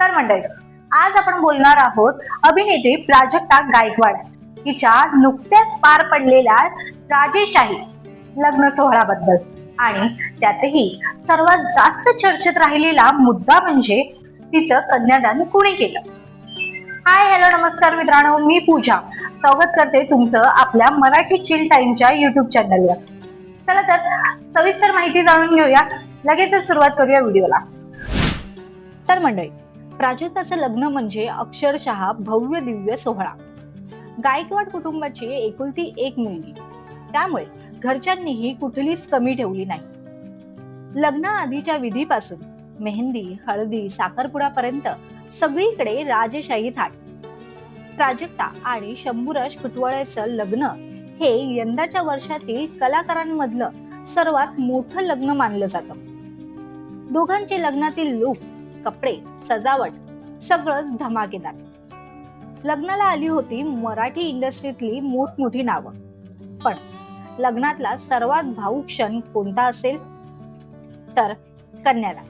तर मंडळी आज आपण बोलणार आहोत अभिनेत्री प्राजक्ता गायकवाड. तिच्या नुकत्याच पार पडलेल्या राजेशाही लग्न सोहळ्याबद्दल. आणि त्यातही सर्वात जास्त चर्चेत राहिलेला मुद्दा म्हणजे तिचं कन्यादान कुणी केलं? हाय हॅलो नमस्कार मित्रांनो मी पूजा. स्वागत करते तुमचं आपल्या मराठी चिल टाइमच्या युट्यूब चॅनलवर चला तर सविस्तर माहिती जाणून घेऊया. लगेचच सुरुवात करूया व्हिडिओला. तर मंडळी प्राजक्ताचं लग्न म्हणजे अक्षरशः भव्य दिव्य सोहळा. गायकवाड कुटुंबाची एकुलती एक मुलगी. त्यामुळे घरच्यांनीही कुठलीच कमी ठेवली नाही. लग्नाआधीच्या विधीपासून मेहंदी हळदी साखरपुडापर्यंत सगळीकडे राजेशाही थाट. प्राजक्ता आणि शंभूराज कुटवळेचं लग्न हे यंदाच्या वर्षातील कलाकारांमधलं सर्वात मोठं लग्न मानलं जातं. दोघांचे लग्नातील लूक कपडे सजावट सगळंच धमाकेदार लग्नाला आली होती मराठी इंडस्ट्रीतली मोठमोठी नावं. पण लग्नातला सर्वात भाऊ क्षण कोणता असेल? तर कन्यादान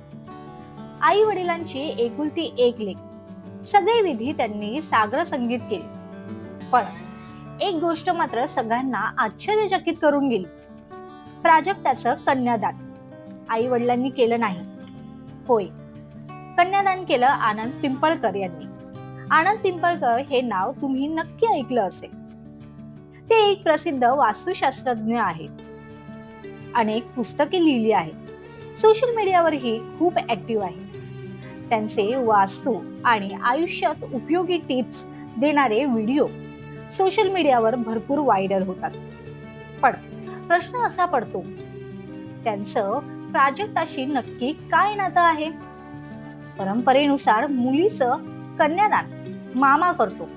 आई वडिलांची एकुलती एक लेख. सगळे विधी त्यांनी सागर संगीत केले. पण एक गोष्ट मात्र सगळ्यांना आश्चर्यचकित करून गेली. प्राजक्ताचं कन्यादान. आई वडिलांनी केलं नाही. होय कन्यादान केलं आनंद पिंपळकर यांनी. आनंद पिंपळकर हे नाव तुम्ही नक्की ऐकलं असेल. ते एक प्रसिद्ध वास्तुशास्त्रज्ञ आहेत. अनेक पुस्तके लिहिली आहेत. सोशल मीडियावरही खूप ऍक्टिव्ह आहे त्यांचे वास्तू आणि आयुष्यात उपयोगी टिप्स देणारे व्हिडिओ सोशल मीडियावर भरपूर व्हायरल होतात. पण प्रश्न असा पडतो त्यांचं प्राजक्ताशी नक्की काय नातं आहे? परंपरेनुसार मुलीचं कन्यादान मामा करतो.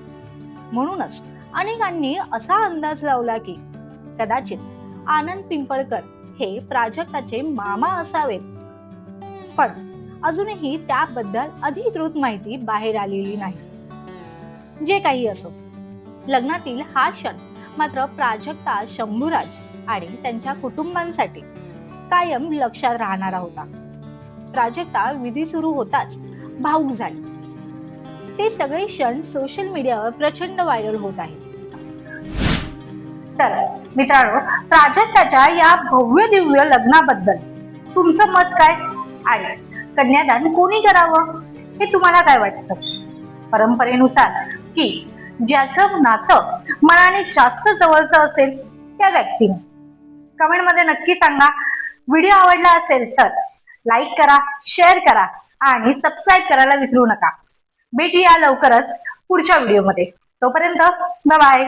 म्हणूनच अनेकांनी असा अंदाज लावला की कदाचित आनंद पिंपळकर हे प्राजक्ताचे मामा असावेत पण अजूनही त्याबद्दल अधिकृत माहिती बाहेर आलेली नाही. जे काही असो लग्नातील हा क्षण मात्र प्राजक्ता शंभूराज आणि त्यांच्या कुटुंबांसाठी कायम लक्षात राहणारा होता. प्राजक्ता विधी सुरू होताच. भाऊक झाली. ते सगळे क्षण सोशल मीडियावर प्रचंड व्हायरल होत आहेत. तर मित्रांनो प्राजक्ताच्या या भव्य दिव्य लग्नाबद्दल तुमचं मत काय आहे? कन्यादान कोणी करावं? हे तुम्हाला काय वाटतं? परंपरेनुसार की ज्याचं नातं मनाने जास्त जवळचं असेल त्या व्यक्तीने. कमेंटमध्ये नक्की सांगा. व्हिडिओ आवडला असेल तर लाईक करा शेअर करा आणि सबस्क्राईब करायला विसरू नका. भेटूया लवकरच पुढच्या व्हिडिओमध्ये तोपर्यंत बाय